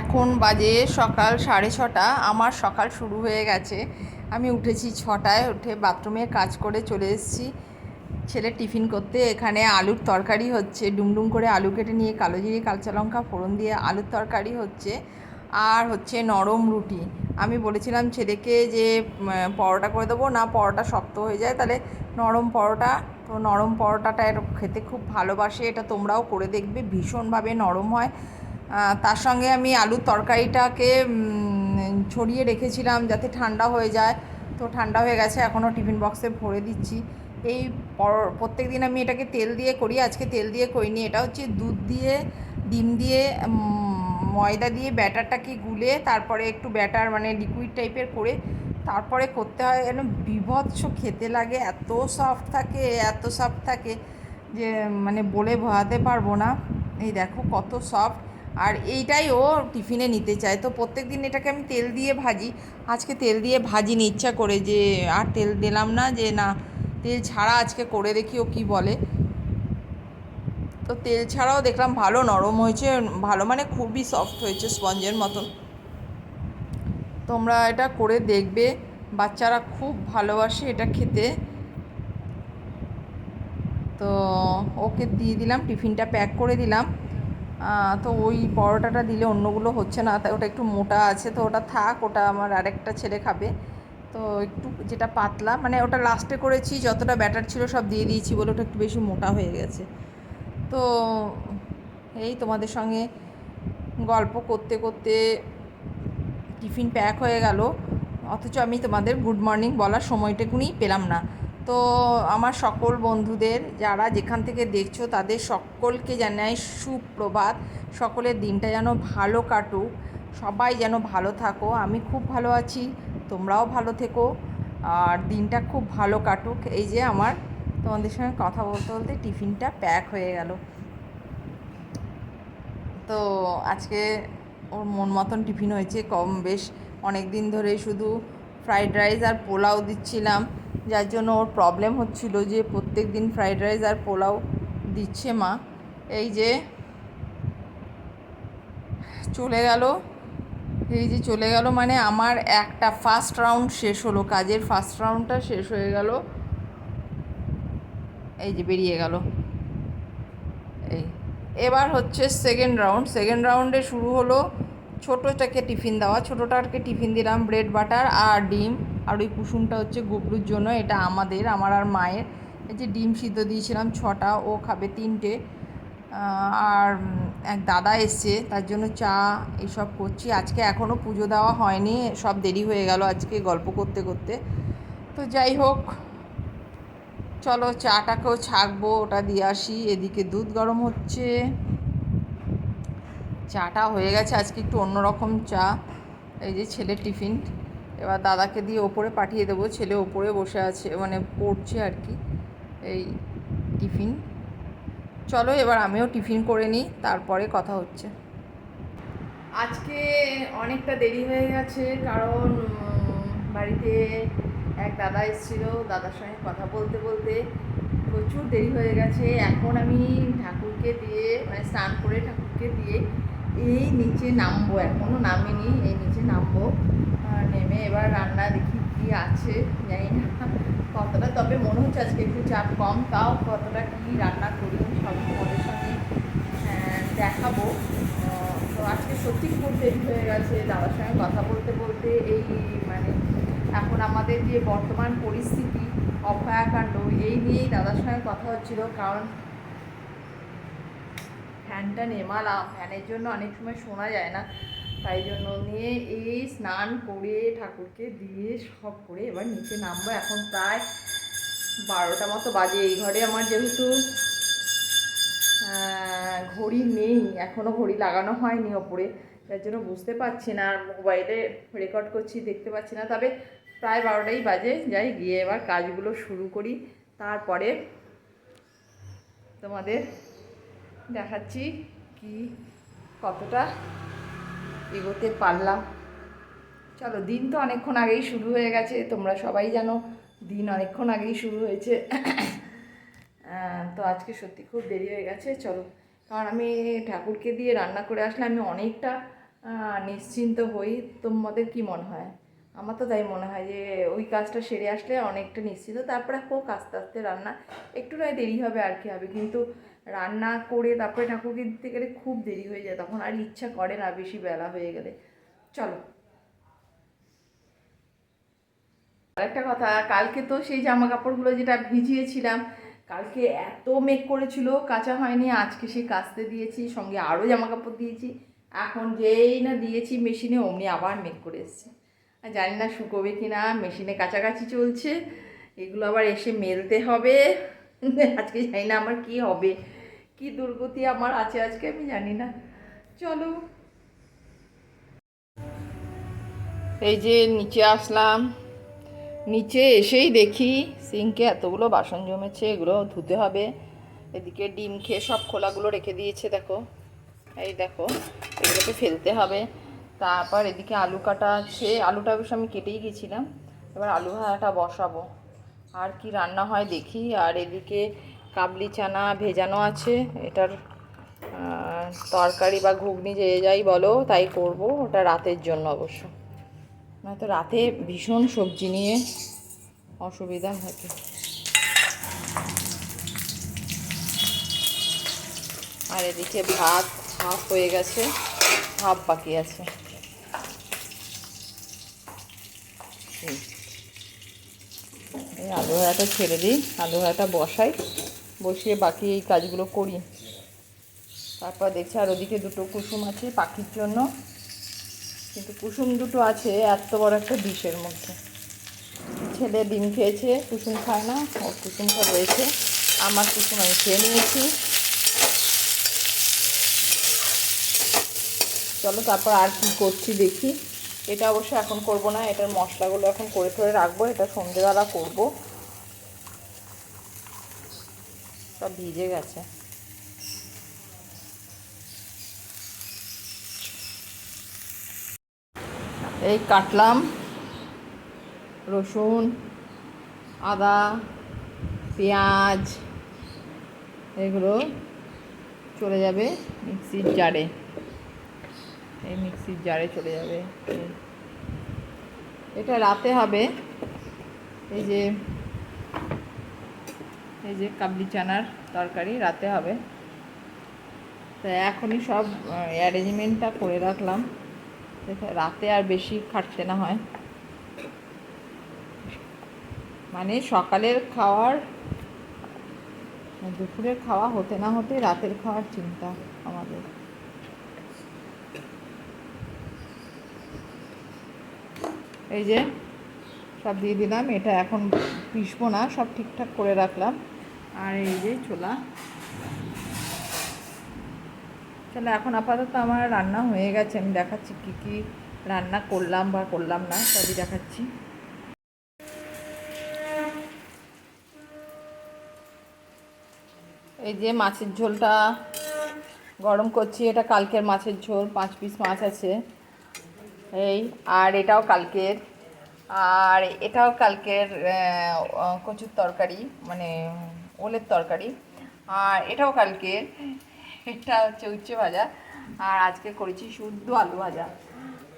এখন বাজে সকাল সাড়ে ছটা, আমার সকাল শুরু হয়ে গেছে। আমি উঠেছি ছটায়, উঠে বাথরুমে কাজ করে চলে এসেছি। ছেলে টিফিন করতে, এখানে আলুর তরকারি হচ্ছে, ডুমডুম করে আলু কেটে নিয়ে কালো জিরে, কাঁচা লঙ্কা, ফোড়ন দিয়ে আলুর তরকারি হচ্ছে, আর হচ্ছে নরম রুটি। আমি বলেছিলাম ছেলেকে যে পরোটা করে দেবো, না পরোটা শক্ত হয়ে যায়, তাহলে নরম পরোটা। তো নরম পরোটাটা খেতে খুব ভালোবাসে, এটা তোমরাও করে দেখবে, ভীষণভাবে নরম হয়। তার সঙ্গে আমি আলুর তরকারিটাকে ছড়িয়ে রেখেছিলাম যাতে ঠান্ডা হয়ে যায়। তো ঠান্ডা হয়ে গেছে, এখনও টিফিন বক্সে ভরে দিচ্ছি। এই প্রত্যেক দিন আমি এটাকে তেল দিয়ে করি, আজকে তেল দিয়ে করিনি। এটা হচ্ছে দুধ দিয়ে, ডিম দিয়ে ময়দা দিয়ে ব্যাটারটাকে গুলে, তারপরে একটু ব্যাটার মানে লিকুইড টাইপের করে, তারপরে করতে হয়। যেন বিভৎস খেতে লাগে, এত সফট থাকে, এত সফট থাকে যে মানে বলে বোঝাতে পারব না। এই দেখো কত সফট আর এইটাই ও টিফিনে নিতে চায়। তো প্রত্যেক দিন এটাকে আমি তেল দিয়ে ভাজি। আজকে তেল দিয়ে ভাজিনি, ইচ্ছা করে যে আর তেল দিলাম না যে না, তেল ছাড়া আজকে করে দেখি ও কী বলে। তো তেল ছাড়াও দেখলাম ভালো নরম হয়েছে, ভালো মানে খুবই সফট হয়েছে স্পঞ্জের মতন। তোমরা এটা করে দেখবে, বাচ্চারা খুব ভালোবাসে এটা খেতে। তো ওকে দিয়ে দিলাম, টিফিনটা প্যাক করে দিলাম। তো ওই পরোটাটা দিলে অন্যগুলো হচ্ছে না, তাই ওটা একটু মোটা আছে, তো ওটা থাক, ওটা আমার আরেকটা ছেলে খাবে। তো একটু যেটা পাতলা মানে ওটা লাস্টে করেছি, যতটা ব্যাটার ছিল সব দিয়ে দিয়েছি বলে ওটা একটু বেশি মোটা হয়ে গেছে। তো এই তোমাদের সঙ্গে গল্প করতে করতে টিফিন প্যাক হয়ে গেল, অথচ আমি তোমাদের গুড মর্নিং বলার সময়টুকুনি পেলাম না। তো আমার সকল বন্ধুদের যারা যেখান থেকে দেখছ তাদের সকলকে জানাই সুপ্রভাত। সকলের দিনটা যেন ভালো কাটুক। সবাই যেন ভালো থাকো। আমি খুব ভালো আছি, তোমরাও ভালো থেকো। আর দিনটা খুব ভালো কাটুক। এই যে আমার তোমাদের সঙ্গে কথা বলতে বলতে টিফিনটা প্যাক হয়ে গেল। তো আজকে ওর মন মতন টিফিন হয়েছে কম বেশ। অনেক দিন ধরে শুধু ফ্রাইড রাইস আর পোলাও দিচ্ছিলাম। যার জন্য ওর প্রবলেম হচ্ছিল যে প্রত্যেক দিন ফ্রাইড রাইস আর পোলাও দিচ্ছে মা। এই যে চলে গেল। এই যে চলে গেল মানে আমার একটা ফার্স্ট রাউন্ড শেষ হলো। কাজের ফার্স্ট রাউন্ডটা শেষ হয়ে গেল। এই যে বেরিয়ে গেল। এই এবার হচ্ছে সেকেন্ড রাউন্ড সেকেন্ড রাউন্ডে শুরু হলো ছোটোটাকে টিফিন দেওয়া। ছোটোটাকে টিফিন দিলাম ব্রেড বাটার আর ডিম। আর ওই কুসুমটা হচ্ছে গুবলুর জন্য, এটা আমাদের, আমার আর মায়ের। এই যে ডিম সিদ্ধ দিয়েছিলাম, ছটা, ও খাবে তিনটে। আর এক দাদা এসছে, তার জন্য চা এসব করছি। আজকে এখনও পুজো দেওয়া হয়নি, সব দেরি হয়ে গেল আজকে গল্প করতে করতে। তো যাই হোক, চলো চাটাকেও ছাকবো, ওটা দিয়ে আসি। এদিকে দুধ গরম হচ্ছে। চাটা হয়ে গেছে আজকে একটু অন্যরকম চা। এই যে ছেলের টিফিন। এবার দাদাকে দিয়ে ওপরে পাঠিয়ে দেবো, ছেলে ওপরে বসে আছে মানে পড়ছে আর কি, এই টিফিন। চলো এবার আমিও টিফিন করে নিই, তারপরে কথা হচ্ছে। আজকে অনেকটা দেরি হয়ে গেছে, কারণ বাড়িতে এক দাদা এসেছিল, দাদার সঙ্গে কথা বলতে বলতে প্রচুর দেরি হয়ে গেছে। এখন আমি ঠাকুরকে দিয়ে মানে স্নান করে ঠাকুরকে দিয়ে এই নিচে নামবো এখনও নামিনি এই নিচে নামবো। নেমে এবার রান্না দেখি কি আছে, জানি না। কতটা, তবে মনে হচ্ছে আজকে একটু চাপ কম, তাও কতটা কি রান্না করি সব তোমাদের সঙ্গে দেখাবো। তো আজকে সত্যি খুব দেরি হয়ে গেছে, দাদার সঙ্গে কথা বলতে বলতে এই মানে এখন আমাদের যে বর্তমান পরিস্থিতি, অভয়াকাণ্ড, এই নিয়েই দাদার সঙ্গে কথা হচ্ছিল। কারণ ফ্যানটা নেমালাম। ফ্যানের জন্য অনেক সময় শোনা যায় না। তাই জন্য নিয়ে এই স্নান করে ঠাকুরকে দিয়ে সব করে এবার নিচে নামবো। এখন প্রায় বারোটা মতো বাজে। এই ঘরে আমার যেহেতু ঘড়ি নেই এখনও ঘড়ি লাগানো হয়নি ওপরে। তার জন্য বুঝতে পারছি না, আর মোবাইলে রেকর্ড করছি, দেখতে পাচ্ছি না। তবে প্রায় বারোটাই বাজে। যাই, গিয়ে এবার কাজগুলো শুরু করি। তারপরে তোমাদের দেখাচ্ছি কি কতটা এগোতে পারলাম। চলো, দিন তো অনেকক্ষণ আগেই শুরু হয়ে গেছে, তোমরা সবাই জানো দিন অনেকক্ষণ আগেই শুরু হয়েছে। তো আজকে সত্যি খুব দেরি হয়ে গেছে, চলো। কারণ আমি ঠাকুরকে দিয়ে রান্না করে আসলে আমি অনেকটা নিশ্চিন্ত হই। তোমাদের কি মনে হয়? আমার তো তাই মনে হয় যে ওই কাজটা সেরে আসলে অনেকটা নিশ্চিত। তারপরে হোক, আস্তে আস্তে রান্না একটু নয়, দেরি হবে আর কি হবে। কিন্তু রান্না করে তারপরে ঠাকুরকে দিতে গেলে খুব দেরি হয়ে যায়, তখন আর ইচ্ছা করে না বেশি বেলা হয়ে গেলে। চলো। আরেকটা কথা, কালকে তো সেই জামা কাপড়গুলো যেটা ভিজিয়েছিলাম, কালকে এত মেঘ করেছিল, কাঁচা হয়নি, আজকে সেই কাচতে দিয়েছি, সঙ্গে আরও জামা কাপড় দিয়েছি। এখন যেই না দিয়েছি, মেশিনে অমনি আবার মেঘ করে এসছে। জানি না শুকোবে কি না মেশিনে কাছাকাছি চলছে। এগুলো আবার এসে মেলতে হবে। আজকে জানি না আমার কি হবে, কি দুর্গতি আমার আছে আজকে আমি জানি না। চলো। এই যে নিচে আসলাম, নিচে এসেই দেখি সিঙ্কে এতগুলো বাসন জমেছে, এগুলো ধুতে হবে। এদিকে ডিম খেয়ে সব খোলাগুলো রেখে দিয়েছে, দেখো। এই দেখো, এগুলোকে ফেলতে হবে। তারপর এদিকে আলু কাটা আছে। আলুটা অবশ্য আমি কেটেই গেছিলাম। এবার আলু ভাজাটা বসাবো। আর কি রান্না হয় দেখি। আর এদিকে কাবলি চানা ভেজানো আছে। এটার তরকারি বা ঘুগনি যে যাই বলো, তাই করব। ওটা রাতের জন্য অবশ্য। নয়তো রাতে ভীষণ সবজি নিয়ে অসুবিধা থাকে। আর এদিকে ভাত হাফ হয়ে গেছে। হাফ বাকি আছে। এই। আলু ভাজাটা ছেড়ে দিই, আলু ভাজাটা বসাই, বসিয়ে বাকি এই কাজগুলো করি। তারপর দেখছি আর ওদিকে দুটো কুসুম আছে পাখির জন্য। কিন্তু কুসুম দুটো আছে, এত বড় একটা ডিশের মধ্যে। ছেলে ডিম খেয়েছে, কুসুম খায় না, ওর কুসুমটা রয়েছে। আমার কুসুম আমি খেয়ে নিয়েছি। চলো, তারপর আর কি করছি দেখি। এটা অবশ্য এখন করব না, এটার মশলাগুলো এখন করে করে রাখব, এটা সন্ধেবেলা করব। সব ভিজে গেছে। এই কাটলাম। রসুন, আদা, পেঁয়াজ, এগুলো চলে যাবে মিক্সির জারে। এই মিক্সির জারে চলে যাবে। এটা রাতে হবে। এই যে এই যে কাবলি চানার তরকারি রাতে হবে। তো এখনই সব অ্যারেঞ্জমেন্টটা করে রাখলাম। রাতে আর বেশি খাটতে না হয়। মানে সকালের খাওয়ার, দুপুরের খাওয়া হতে না হতে রাতের খাওয়ার চিন্তা আমাদের। এই যে সব দিয়ে দিলাম, এটা এখন পিসবো না, সব ঠিকঠাক করে রাখলাম। আর এই যে ছোলা। চলো এখন আপাতত আমার রান্না হয়ে গেছে, আমি দেখাচ্ছি কী কী রান্না করলাম বা করলাম না, সবই দেখাচ্ছি। এই যে মাছের ঝোলটা গরম করছি, এটা কালকের মাছের ঝোল, পাঁচ পিস মাছ আছে। এই, আর এটাও কালকের। আর এটাও কালকের কচুর তরকারি মানে ওলের তরকারি। আর এটাও কালকের। এটা হচ্ছে উচ্ছে ভাজা। আর আজকে করেছি শুদ্ধ আলু ভাজা।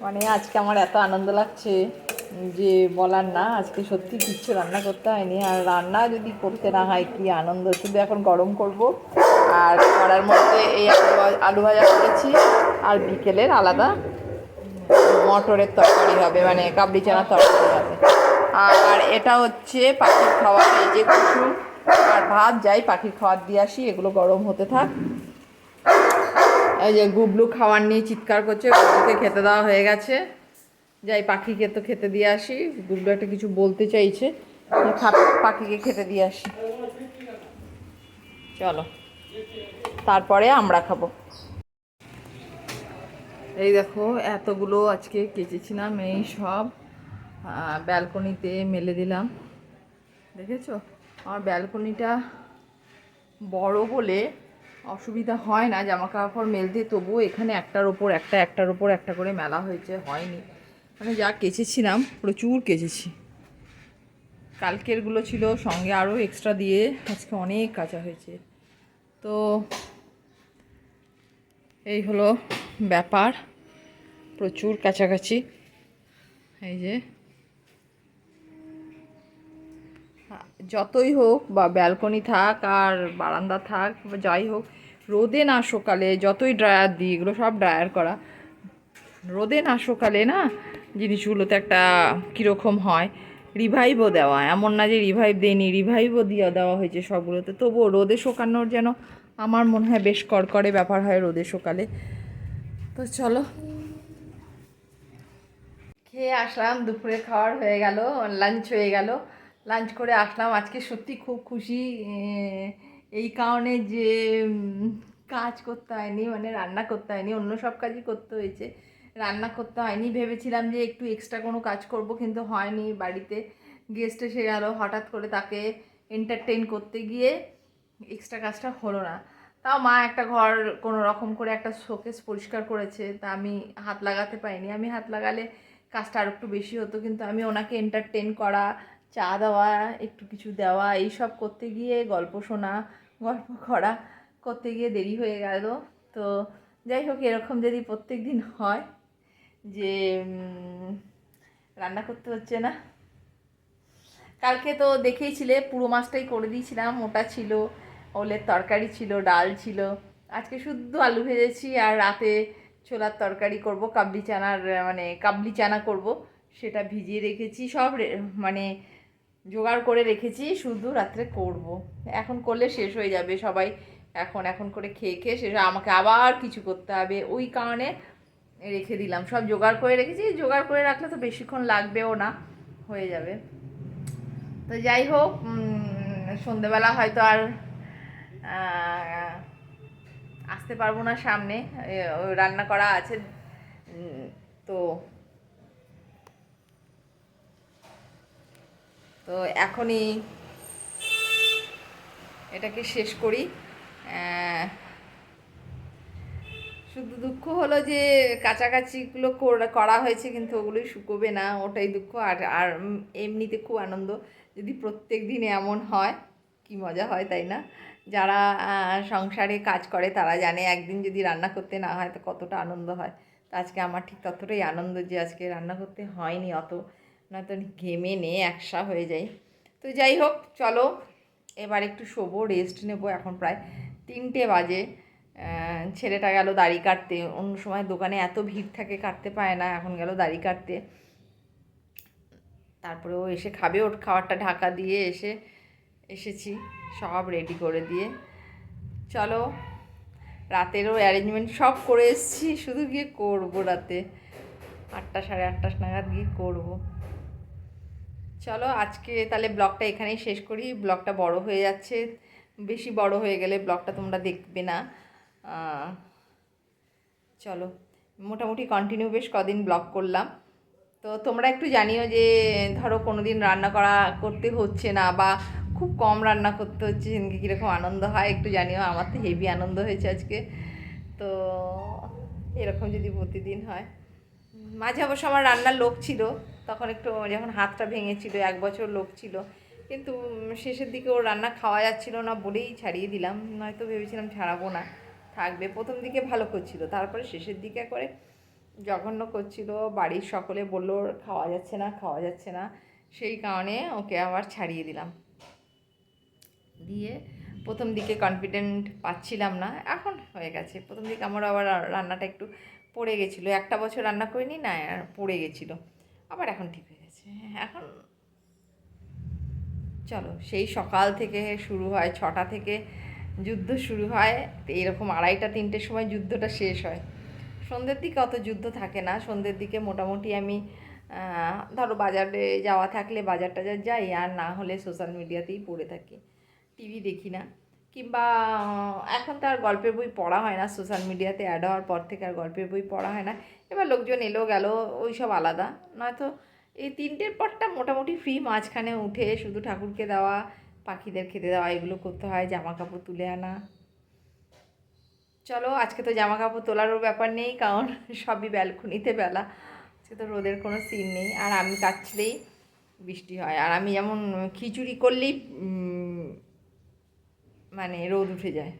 মানে আজকে আমার এত আনন্দ লাগছে যে বলার না, আজকে সত্যি কিচ্ছু রান্না করতে হয়নি। আর রান্না যদি করতে না হয়, কি আনন্দ। শুধু এখন গরম করব। আর করার মধ্যে এই আলু আলু ভাজা করেছি। আর বিকেলের আলাদা মটরের তরকারি হবে মানে কাবলি চানার তরকারি হবে। আর এটা হচ্ছে পাখির খাওয়ার এই যে কুসুম আর ভাত, যাই পাখির খাওয়ার দিয়ে আসি, এগুলো গরম হতে থাক। এই যে গুবলু খাওয়ার নিয়ে চিৎকার করছে, গুবলুকে খেতে দেওয়া হয়ে গেছে। যাই পাখিকে তো খেতে দিয়ে আসি, গুবলু একটা কিছু বলতে চাইছে পাখিকে খেতে দিয়ে আসি। চলো, তারপরে আমরা খাব। এই দেখো, এতগুলো আজকে কেচেছিলাম এই সব। ব্যালকনিতে মেলে দিলাম। দেখেছ? আমার ব্যালকনিটা বড় বলে অসুবিধা হয় না জামা কাপড় মেলতে তবুও এখানে একটার ওপর একটা, একটার ওপর একটা করে মেলা হয়েছে, হয়নি। মানে যা কেচেছিলাম, প্রচুর কেচেছি। কালকেরগুলো ছিল, সঙ্গে আরও এক্সট্রা দিয়ে আজকে অনেক কাঁচা হয়েছে। তো এই হলো ব্যাপার। প্রচুর কাছাকাছি। এই যে। যতই হোক বা ব্যালকনি থাক আর বারান্দা থাক বা যাই হোক, রোদে না সকালে যতই ড্রায়ার দিই, এগুলো সব ড্রায়ার করা। রোদে না সকালে না জিনিসগুলোতে একটা কীরকম হয়? রিভাইভও দেওয়া। এমন না যে রিভাইভ দেয়নি রিভাইভও দিয়ে দেওয়া হয়েছে সবগুলোতে। তবুও রোদে শোকানোর যেন আমার মনে হয় বেশ কড়কড়ে ব্যাপার হয় রোদে সকালে তো চলো। খেয়ে আসলাম, দুপুরে খাওয়ার হয়ে গেল লাঞ্চ হয়ে গেল। লাঞ্চ করে আসলাম, আজকে সত্যি খুব খুশি। এই কারণে যে কাজ করতে হয়নি মানে রান্না করতে হয়নি, অন্য সব কাজই করতে হয়েছে। রান্না করতে হয়নি, ভেবেছিলাম যে একটু এক্সট্রা কোনো কাজ করব, কিন্তু হয়নি, বাড়িতে গেস্ট এসে গেল হঠাৎ করে তাকে এন্টারটেন করতে গিয়ে এক্সট্রা কাজটা হলো না। তাও মা একটা ঘর কোনো রকম করে একটা শোকেস পরিষ্কার করেছে, তা আমি হাত লাগাতে পাইনি আমি হাত লাগালে কাজটা আর একটু বেশি হতো, কিন্তু আমি ওনাকে এন্টারটেন করা, চা দেওয়া, একটু কিছু দেওয়া, এইসব করতে গিয়ে গল্প শোনা, গল্প করা করতে গিয়ে দেরি হয়ে গেল। তো যাই হোক, এরকম যদি প্রত্যেক দিন হয় যে রান্না করতে হচ্ছে না। কালকে তো দেখেইছিলে পুরো মাছটাই করে দিয়েছিলাম, ওটা ছিল। ওলের তরকারি ছিল, ডাল ছিল। আজকে শুদ্ধ আলু ভেজেছি আর রাতে ছোলার তরকারি করব, কাবলি চানার মানে কাবলি চানা করব। সেটা ভিজিয়ে রেখেছি, সব মানে জোগাড় করে রেখেছি, শুধু রাত্রে করব। এখন করলে শেষ হয়ে যাবে সবাই। এখন এখন করে খেয়ে খেয়ে শেষ আমাকে আবার কিছু করতে হবে। ওই কারণে রেখে দিলাম। সব জোগাড় করে রেখেছি, জোগাড় করে রাখলে তো বেশিক্ষণ লাগবেও না, হয়ে যাবে। তো যাই হোক সন্ধেবেলা হয়তো আর আসতে পারব না সামনে। রান্না করা আছে। তো তো এখনই এটাকে শেষ করি। শুধু দুঃখ হলো যে কাছাকাছিগুলো করা হয়েছে কিন্তু ওগুলোই শুকোবে না, ওটাই দুঃখ। আর আর এমনিতে খুব আনন্দ যদি প্রত্যেক দিন এমন হয়, কি মজা হয়, তাই না? যারা সংসারে কাজ করে তারা জানে একদিন যদি রান্না করতে না হয় তো কতটা আনন্দ হয়। তো আজকে আমার ঠিক ততটাই আনন্দ যে আজকে রান্না করতে হয়নি অত। নয়তো ঘেমে নিয়ে একসা হয়ে যায় তো যাই হোক, চলো এবার একটু শোবো রেস্ট নেব এখন প্রায় তিনটে বাজে। ছেলেটা গেল দাড়ি কাটতে। অন্য সময় দোকানে এত ভিড় থাকে, কাটতে পায় না। এখন গেল দাড়ি কাটতে। তারপরে ও এসে খাবে, ওর খাবারটা ঢাকা দিয়ে এসে এসেছি, সব রেডি করে দিয়ে। চলো, রাতেরও অ্যারেঞ্জমেন্ট সব করে এসেছি, শুধু গিয়ে করব রাতে। আটটা সাড়ে আটটা নাগাদ গিয়ে করব। চলো, আজকে তাহলে ব্লগটা এখানেই শেষ করি। ব্লগটা বড় হয়ে যাচ্ছে। বেশি বড় হয়ে গেলে ব্লগটা তোমরা দেখবে না। চলো, মোটামুটি কন্টিনিউ বেশ কদিন ব্লগ করলাম। তো তোমরা একটু জানিও যে, ধরো কোনো দিন রান্না করা করতে হচ্ছে না বা খুব কম রান্না করতে হচ্ছে সেদিনকে কীরকম আনন্দ হয় একটু জানিও, আমার তো হেভি আনন্দ হয়েছে আজকে। তো এরকম যদি প্রতিদিন হয়। মাঝে অবশ্য আমার রান্নার লোক ছিল, তখন একটু যখন হাতটা ভেঙেছিল, এক বছর লোক ছিল, কিন্তু শেষের দিকে ওর রান্না খাওয়া যাচ্ছিল না বলেই ছাড়িয়ে দিলাম, নয়তো ভেবেছিলাম ছাড়াবো না, থাকবে। প্রথম দিকে ভালো করছিল, তারপরে শেষের দিকে করে জঘন্য করছিল, বাড়ির সকলে বলল খাওয়া যাচ্ছে না, খাওয়া যাচ্ছে না। সেই কারণে ওকে আবার ছাড়িয়ে দিলাম। দিয়ে প্রথম দিকে কনফিডেন্ট পাচ্ছিলাম না, এখন হয়ে গেছে। প্রথম দিকে আমার আবার রান্নাটা একটু পড়ে গেছিল। একটা বছর রান্না করিনি না পড়ে গেছিল। আবার এখন ঠিক হয়ে গেছে। এখন চলো, সেই সকাল থেকে শুরু হয়, ছটা থেকে যুদ্ধ শুরু হয়। এরকম আড়াইটা, তিনটের সময় যুদ্ধটা শেষ হয়। সন্ধ্যের দিকে অত যুদ্ধ থাকে না। সন্ধ্যের দিকে মোটামুটি আমি ধরো বাজারে যাওয়া থাকলে বাজার টাজার যাই, আর না হলে সোশ্যাল মিডিয়াতেই পড়ে থাকি। টিভি দেখি না। কিংবা এখন তো আর গল্পের বই পড়া হয় না, সোশ্যাল মিডিয়াতে অ্যাড হওয়ার পর থেকে আর গল্পের বই পড়া হয় না। এবার লোকজন এলো, গেল ওই সব আলাদা। নয়তো এই তিনটের পরটা মোটামুটি ফ্রি মাঝখানে উঠে শুধু ঠাকুরকে দেওয়া, পাখিদের খেতে দেওয়া, এগুলো করতে হয় জামা কাপড় তুলে আনা। চলো, আজকে তো জামা কাপড় তোলারও ব্যাপার নেই, কারণ সবই ব্যালকনিতে বেলা। আজকে তো রোদের কোনো সিন নেই। আর আমি কাটছিলেই বৃষ্টি হয়। আর আমি যেমন খিচুড়ি করলেই মানে রোদ উঠে যায়।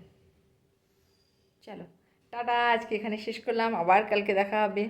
চলো টাটা আজকে এখানে শেষ করলাম আবার কালকে দেখা হবে।